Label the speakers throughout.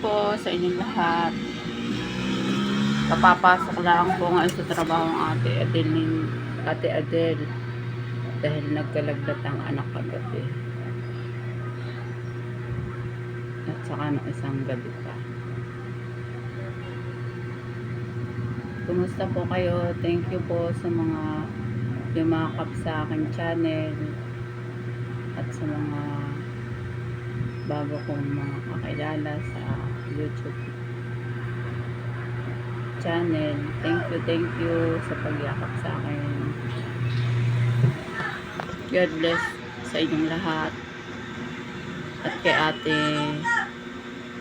Speaker 1: po sa inyong lahat. Kapapasok lang po ngayon sa trabaho ng ate Adeline, ate Adel. Dahil nagkalagdat ang anak kagabi. At saka ng isang gabi pa. Kumusta po kayo? Thank you po sa mga yumakap sa aking channel at sa mga bago kong mga kakilala sa YouTube channel. Thank you, thank you sa pagyakap sa akin. God bless sa inyong lahat. At kay ate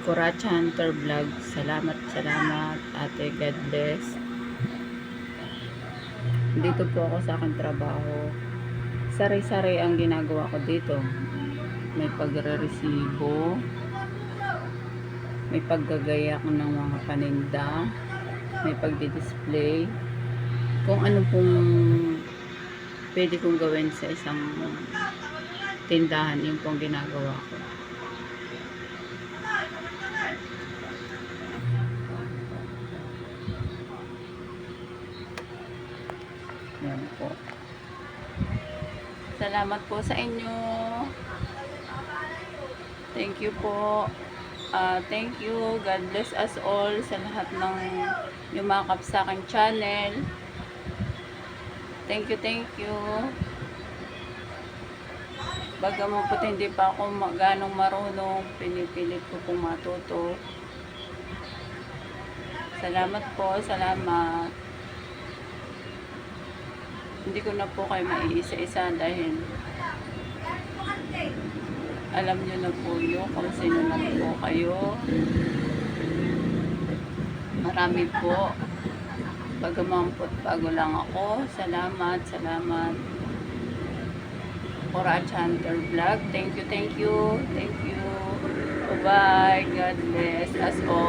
Speaker 1: Kuracha Hunter Vlog, salamat, salamat. Ate, God bless. Dito po ako sa aking trabaho. Sari-sari ang ginagawa ko dito. May pagre-resibo, may paggagayak ng mga paninda, may pagdi-display. Kung ano pong pwede kong gawin sa isang tindahan, yun pong ginagawa ko. Yan po. Salamat po sa inyo. Thank you po. Ah, thank you. God bless us all sa lahat ng yumakap sa aking channel. Thank you, thank you. Bagaman po hindi pa ako ganong marunong, pinipilit ko pong matuto. Salamat po, salamat. Hindi ko na po kayo maiisa-isa dahil alam nyo na po yun kung sino na po kayo. Marami po. Bagaman po bago lang ako. Salamat, salamat. Courage Hunter Vlog. Thank you, thank you, thank you. Bye-bye. God bless us all.